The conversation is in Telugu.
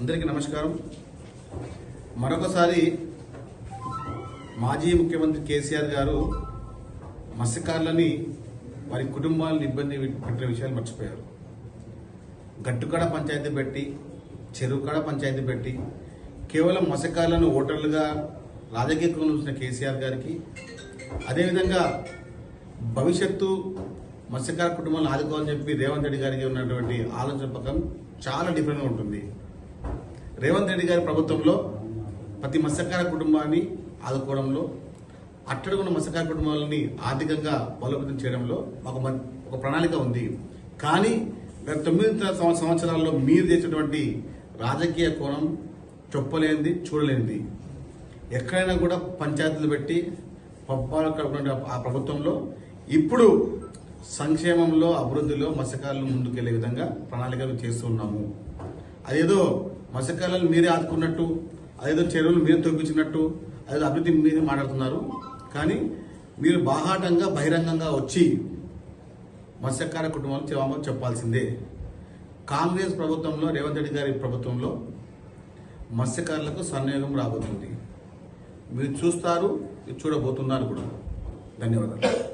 అందరికీ నమస్కారం. మరొకసారి మాజీ ముఖ్యమంత్రి కేసీఆర్ గారు మత్స్యకారులని వారి కుటుంబాలను ఇబ్బంది పెట్టిన విషయాలు మర్చిపోయారు. గట్టుకడ పంచాయతీ పెట్టి చెరువుకడ పంచాయతీ పెట్టి కేవలం మత్స్యకారులను ఓటర్లుగా రాజకీయ చూసిన కేసీఆర్ గారికి అదేవిధంగా భవిష్యత్తు మత్స్యకార కుటుంబాలను ఆదుకోవాలని చెప్పి రేవంత్ రెడ్డి గారికి ఉన్నటువంటి ఆలోచన పక్కన చాలా డిఫరెంట్గా ఉంటుంది. రేవంత్ రెడ్డి గారి ప్రభుత్వంలో ప్రతి మత్స్యకార కుటుంబాన్ని ఆదుకోవడంలో అట్టడుగున్న మత్స్యకార కుటుంబాలని ఆర్థికంగా బలోపేతం చేయడంలో ఒక ఒక ప్రణాళిక ఉంది. కానీ గత తొమ్మిది సంవత్సరాల్లో మీరు చేసినటువంటి రాజకీయ కోణం చొప్పలేనిది చూడలేనిది. ఎక్కడైనా కూడా పంచాయతీలు పెట్టి పబ్బాలు కడుపుకునే ఆ ప్రభుత్వంలో ఇప్పుడు సంక్షేమంలో అభివృద్ధిలో మత్స్యకారులు ముందుకెళ్ళే విధంగా ప్రణాళికలు చేస్తున్నాము అదేదో మత్స్యకారులను మీరే ఆదుకున్నట్టు అదేదో చెరువులు మీరే తొలగించినట్టు అదేదో అభివృద్ధి మీరే మాట్లాడుతున్నారు. కానీ మీరు బాహాటంగా బహిరంగంగా వచ్చి మత్స్యకార కుటుంబాలు క్షమాపణ చెప్పాల్సిందే. కాంగ్రెస్ ప్రభుత్వంలో రేవంత్ రెడ్డి గారి ప్రభుత్వంలో మత్స్యకారులకు సన్నియోగం రాబోతుంది. మీరు చూస్తారు చూడబోతున్నారు కూడా. ధన్యవాదాలు.